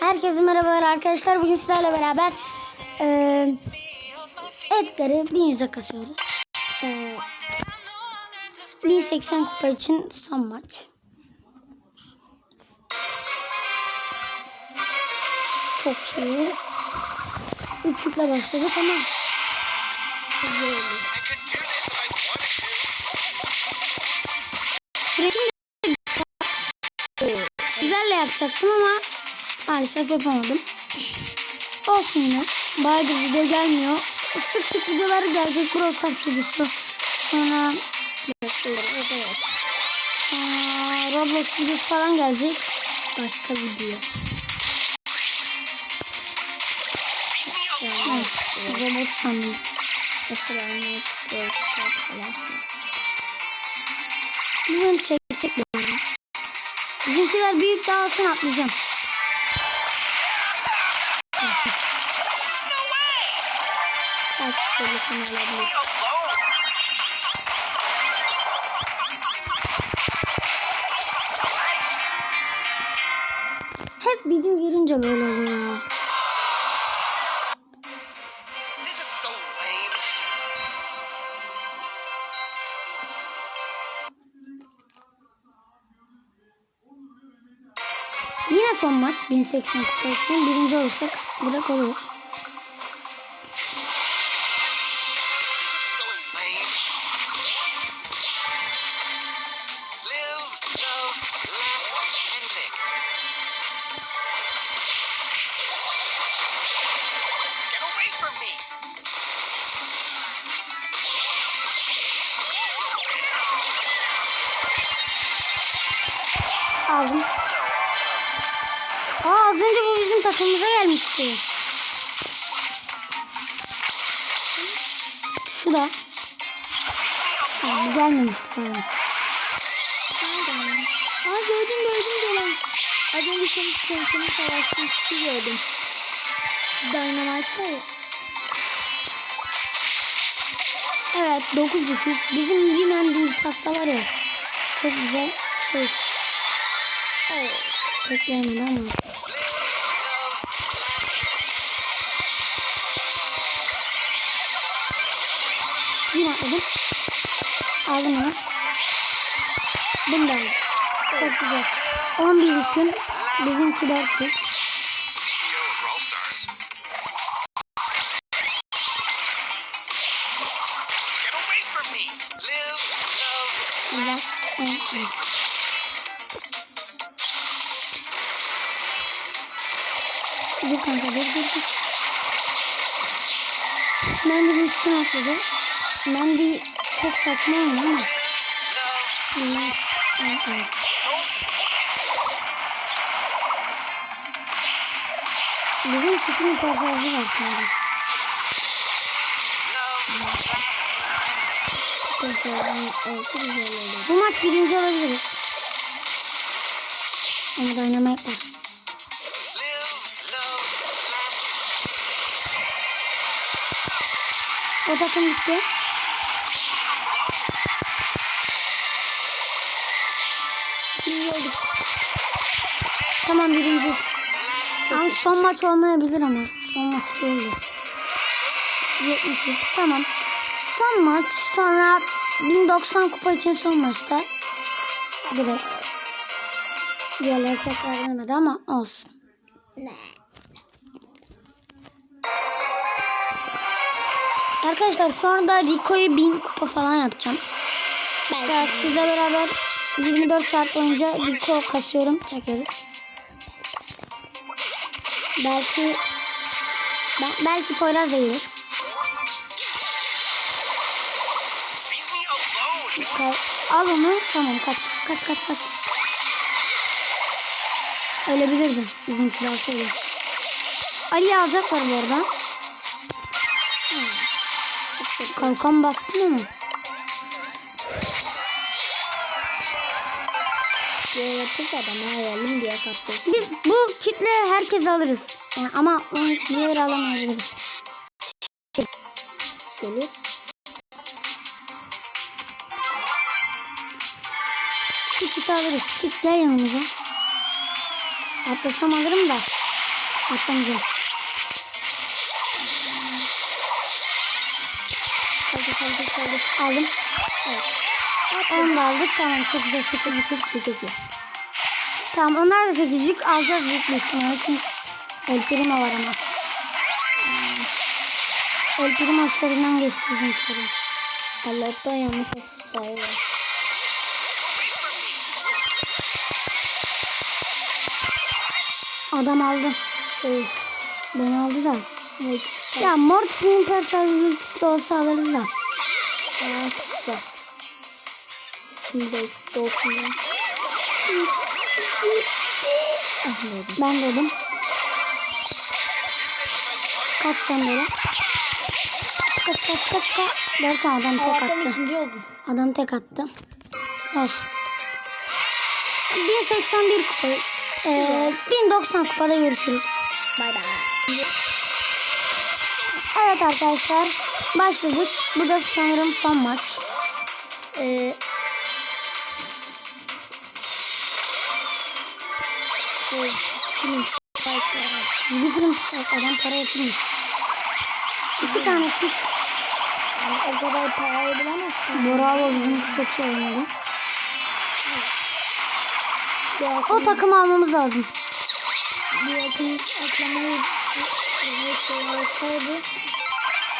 Herkese merhabalar arkadaşlar. Bugün sizlerle beraber eee Edgar'ı 1100'e kasıyoruz. Eee 1080 kupa için son maç. Çok iyi. Üçlükle başladık ama güzel de sizlerle yapacaktım ama maalesef yapamadım. Olsun yine. Bayağıdır video gelmiyor. Sık sık videoları gelecek. Brawl Stars videosu. Sonra başka evet. Sonra Roblox videosu falan gelecek. Başka video. Evet, robot sandım. Mesela Brawl Stars falan. Bunu çekecek. Bizimkiler büyük dağılsın atlayacağım. Kaç telefon alabilir? Hep video girince böyle oluyor 80 için birinci olursak direkt oluyoruz. Da. Aa, bu gelmemişti pardon. Aa gördüm gördüm gelen. Az önce senin kendisini savaştığın kişi gördüm. Dynamite var ya. Evet 9-9. Bizim Wimen Dultasa var ya. Çok güzel şey. Oo, Bekleyemedi ama. Yine atladım. Aldım onu. Aldım. Çok güzel. 11 hüküm. Bizimki 4 hüküm. CEO of Brawl Stars. Get away from me. Live, love, Güzel. Evet. Dur kanka dur dur dur. Mandy bir üstüne atladı. Mandy çok saçma oynuyor ama. evet, evet. Bizim çiftinin pasajı var sanırım. Bu maç birinci olabiliriz. Ama dynamite var. Live, love, laugh. O takım gitti. Olduk? Tamam birinciyiz. Ama son maç olmayabilir ama. Son maç değildi. 73 tamam. Son maç sonra 1090 kupa için son maçta. Direkt. Diğerleri tekrar vermedi ama olsun. Ne? Arkadaşlar sonra da Rico'yu 1000 kupa falan yapacağım. Ben sizle beraber 24 saat boyunca Rico kasıyorum. Çekiyoruz. Belki belki Poyraz da gelir. Al onu. Tamam kaç. Kaç kaç kaç. Ölebilirdi. Bizimkiler olsaydı. Ali'yi alacaklar bu arada. Kalkan bastın mı? Yapıp adamı diye. Biz bu kitle herkes alırız. Yani ama onu diğer alamayabiliriz. Seni Şu kiti alırız. Kit gel yanımıza. Atlasam alırım da. Atlamayacağım. Aldım. Evet. 10 da aldık. Tamam çok güzel 8 yük. Çok iyi. Tamam onlar da 8 yük alacağız büyük bir ihtimalle. Çünkü El Primo var ama. Hmm. El Primo işlerinden geçti bizimkilerin. Allah'tan yanlış sahibi var. Adam aldı. Şey, Beni aldı da. Var. Ya Mortis'in personalitesi de olsa alırız da. Var. Şimdi de. Ah dedim. Ben dedim. Kaçacağım böyle. Sıka sıka sıka sıka. Derken adam tek attı. ikinci oldum. Adam tek attı. Olsun. 1081 kupayız. Ee, 1090 kupada görüşürüz. Bay bay. Evet arkadaşlar. Başladık. Bu da sanırım son maç. Ee, var. Çizgi film. Adam para yatırmış. İki tane kız. Yani o kadar parayı bilemezsin. Bravo bizimki çok şey oynadı. O akım, takım almamız lazım. bir akım atlamayı bir şey olsaydı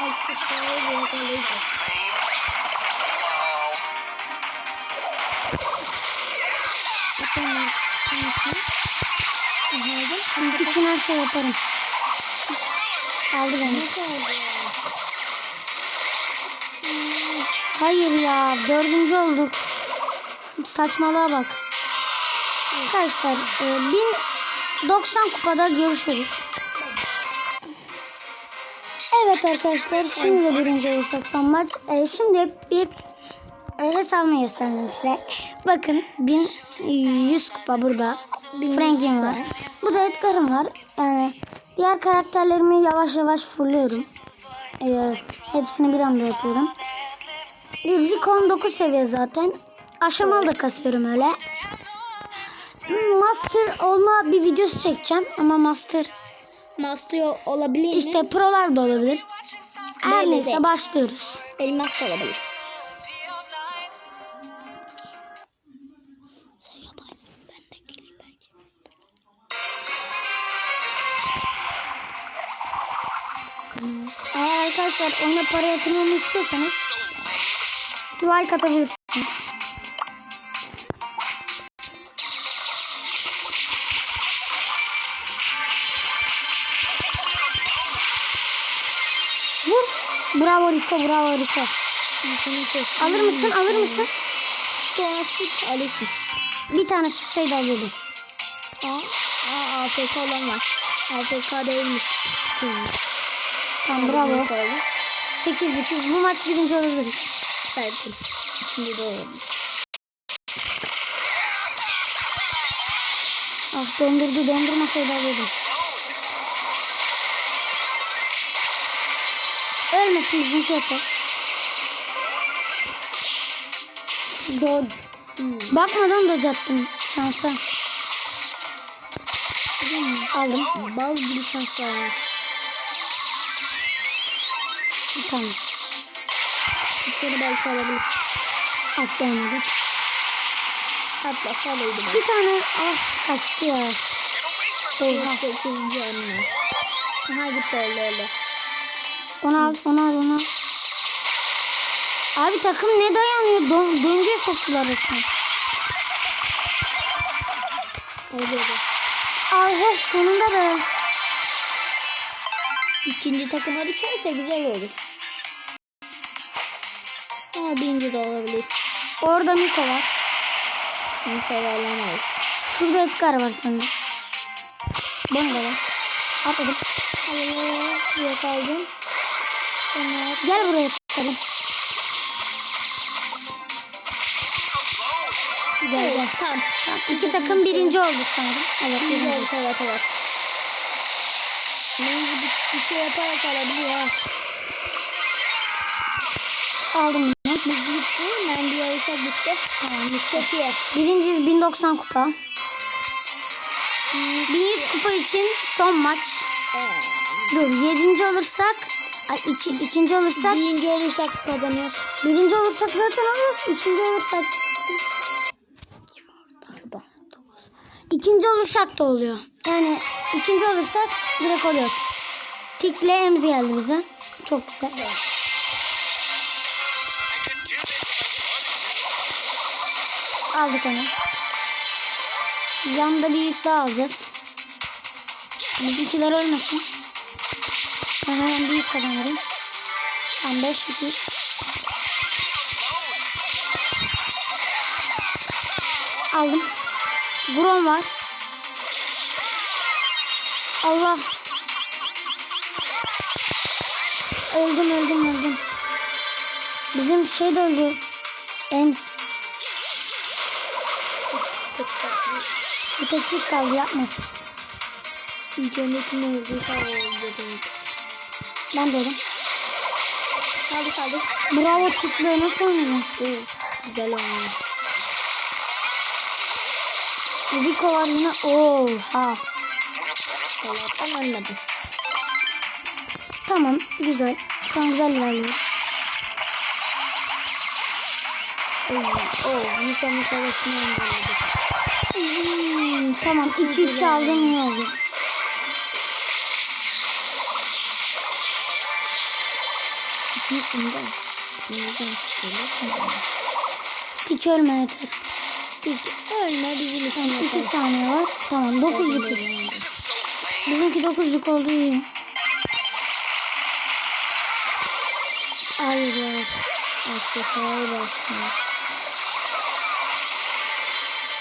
alt kısmaya bir yakalayacak. Bunun için her şey yaparım. Aldı beni. Hayır ya. Dördüncü olduk. Saçmalığa bak. Arkadaşlar e, 1090 kupada görüşürüz. Evet arkadaşlar şimdi de birinci olursak son maç. E, şimdi bir e, hesabımı göstereyim size. Bakın 1100 kupa burada. Frank'im var. Burada Edgar'ım var. Yani diğer karakterlerimi yavaş yavaş fulluyorum. E, hepsini bir anda yapıyorum. Lig 19 seviye zaten. Aşamalı da kasıyorum öyle. Hmm, Master olma bir videosu çekeceğim ama master Master olabilir mi? işte prolar da olabilir. Her neyse başlıyoruz. elmas da olabilir. Oyuna para yatırmamı istiyorsanız like atabilirsiniz. Vur. Bravo Rico, bravo Rico. Alır mısın, alır mısın? Sonrası alırsın. Bir tane sıksaydı alıyordum. Aa, aa AFK olan var. AFK değilmiş. Tamam bravo. Kaldı. 8 8 bu maç birinci olabiliriz. Belki. Şimdi de olabilir. Ah döndürdü döndürmeseydi alıyordum. Ölmesin bizimki yeter. Dodge. Hmm. Bakmadan da attım şansa. Aldım. Bal gibi şans var. ya. Bir tane belki alabilir. Atlayamadım. Hatta falıydı ben. Bir tane ah kaçtı ya. Oha. 8. anne. Aha gitti öyle öyle. Onu al onu al onu. Abi takım ne dayanıyor? Don, döngüye soktular resmen. Öyle öyle. Ah sonunda be. İkinci takıma düşerse güzel olur. Birinci de olabilir. Orada Miko var. Nikola alamayız. Şurada Edgar var sende. Bana da var. Atladım. Allah yakaldım. Sonra Gel buraya Edgar'ım. Gel gel. Tamam. İki takım birinci olduk sanırım. Evet birinci. evet evet. Menzi bir, bir şey yaparak alabiliyor ha. Aldım bunu. Biz gitti. Ben bir yarışa gitti. Tamam. Çok iyi. Birinciyiz 1090 kupa. 1100 kupa için son maç. Dur 7. olursak ay iki, ikinci olursak Birinci olursak kazanıyoruz. birinci olursak zaten alırız. İkinci olursak İkinci olursak da oluyor. Yani ikinci olursak direkt oluyoruz. Tikle emzi geldi bize. Çok güzel. Aldık onu. Yanda bir yük daha alacağız. Bizimkiler ölmesin. Ben hemen bir yük kazanırım. Ben 5 yük. Aldım. Bron var. Allah. Öldüm öldüm öldüm. Bizim şey de öldü. Ems. Bir teknik kaldı yapma. İlk öndeki ne oldu? Sağ oldu. Ben de öyle. Kaldı kaldı. Bravo Tikle nasıl oynuyor? Oo, güzel oynuyor. Rico var yine. Oha. Allah'tan ölmedi. Tamam güzel. Şu an güzel ilerliyor. Oo, oo, Nikon'un savaşını engelledik. Hmm, tamam 2-3 aldım iyi oldu. İçini kumda. Tik ölme yeter. İlk ölme bizim için Tamam 2 yeter. saniye var. Tamam 9 yük. This is so lame. Bizimki 9 yük oldu iyi. Hayır ya. Aksesuarı basmıyor.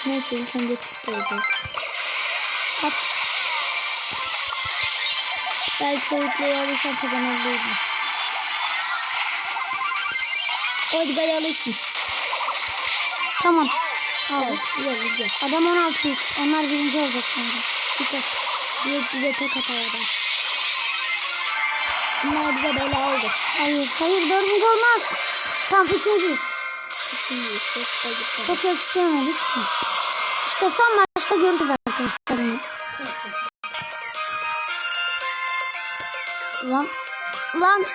Neyse ilk önce çıktı olacak. Kaç. Belki alırsam kazanabilirim. O Edgar'ı alırsın. Tamam. Evet, güzel güzel. Adam 16 yük. Onlar birinci olacak şimdi. Dikkat. Direkt bize tek atar adam. Bunlar bize bela oldu. Hayır hayır dördüncü olmaz. Tamam üçüncüyüz. Şimdi işte acıktı. Çok yetişemedik. İşte son maçta görüşürüz arkadaşlar. Lan. Lan.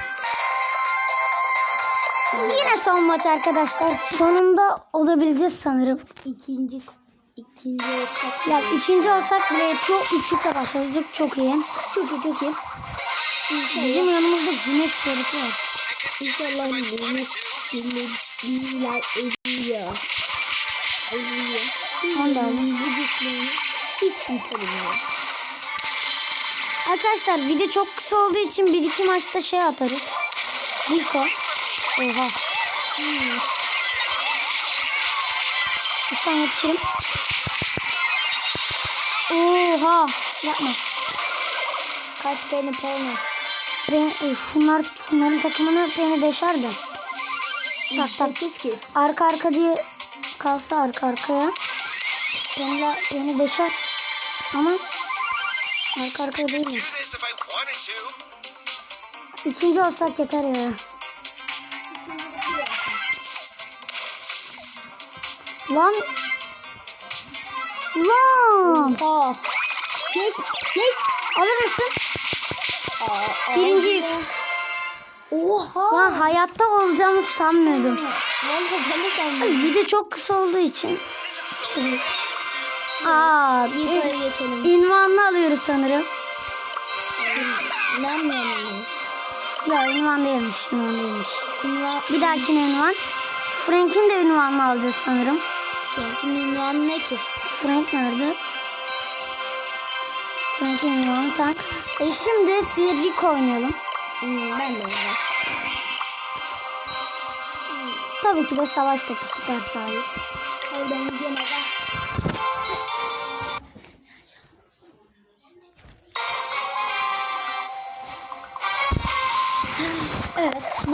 Yine son maç arkadaşlar. Sonunda olabileceğiz sanırım. İkinci ikinci olsak Ya ikinci olsak bile yetiyor. Üçlükle başladık. Çok iyi. Çok iyi çok iyi. Bizim yanımızda güneş şeridi var. İnşallah yeni birler ediyor. Ediyor. Aldım. Bu hiç kimse bilmiyor. Arkadaşlar video çok kısa olduğu için bir iki maçta şey atarız. Rico. Oha. Hmm. Lütfen yetişirim. Oha. Yapma. Kaç tane porno? Ben, şunlar, şunların takımını beni deşerdi. Tak tak. Arka arka diye kalsa arka arkaya. De- beni deşer. Ama arka arkaya değil. Do this if I wanted to. İkinci olsak yeter ya. Lan. Lan. Oha. Yes. Yes. Alır mısın? Aa, Birinciyiz. Oha. Lan hayatta olacağımı sanmıyordum. Valla ben de sandım. Ay, Video çok kısa olduğu için. Lame. Aa, Yukarı geçelim. ünvanlı alıyoruz sanırım. İnanmıyorum. Ya ünvan değilmiş, ünvan değilmiş. Ünvan, Bir dahakine ünvan. Frank'in de ünvanlı alacağız sanırım. Frank'in ünvanı ne ki? Frank nerede? Frank'in ünvanı tak. E şimdi bir Rico oynayalım. Hmm, ben de öyle. Tabii ki de savaş topu süper sahip. Hadi ben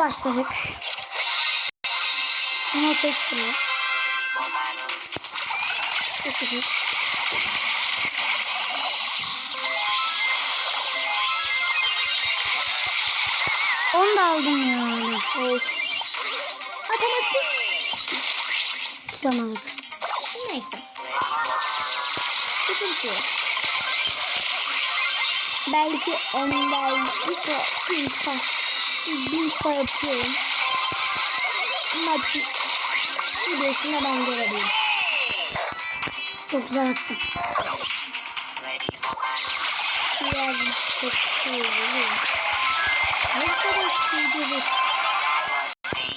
başladık. Ama ateştiriyor. Sıkırız. Onu da aldım yani. Evet. Atamasın. Tutamadık. Neyse. Sıkıntı yok. Belki ondan bir de bir miktar atıyorum. Maçın videosunda ben görebilirim. Çok güzel attım. Biraz çok şey oluyor. Ne kadar şey değil.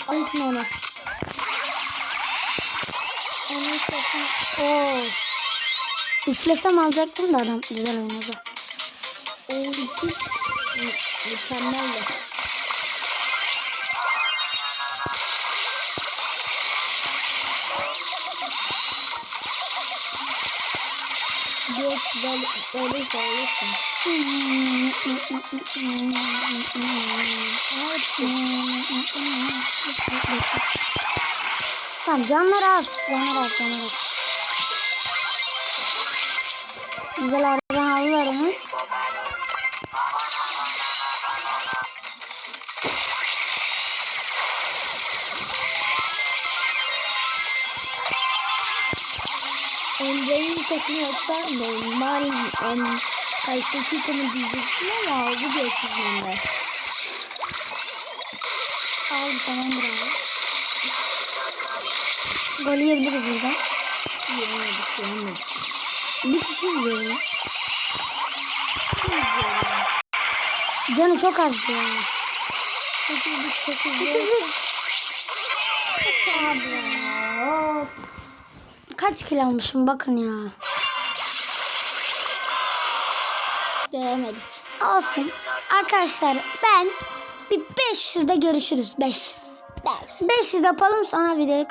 Alışın ona. Onu sakın. Oo. Üflesem alacaktım da adam güzel oynadı. Oo, iki. Mükemmel de. Böyle, böyle sayılırsın. Tamam canlar az. Canlar az canlar az. Güzel aradan aldılar onu. arkasını yapsam normal en kaç dakikanı diyecektim ama aldı gökyüzünden ben. Al tamam bravo. Golü yiyebiliriz burada. Yemedik yemedik. Bir kişi yiyelim. Canı çok azdı ya. 8 8 8 8 8 8 8 8 8 8 8 8 8 8 8 8 8 8 8 8 8 kaç kilo almışım bakın ya. Göremedik. Olsun. Arkadaşlar ben bir 500'de görüşürüz. 500. 500 yapalım sonra videoyu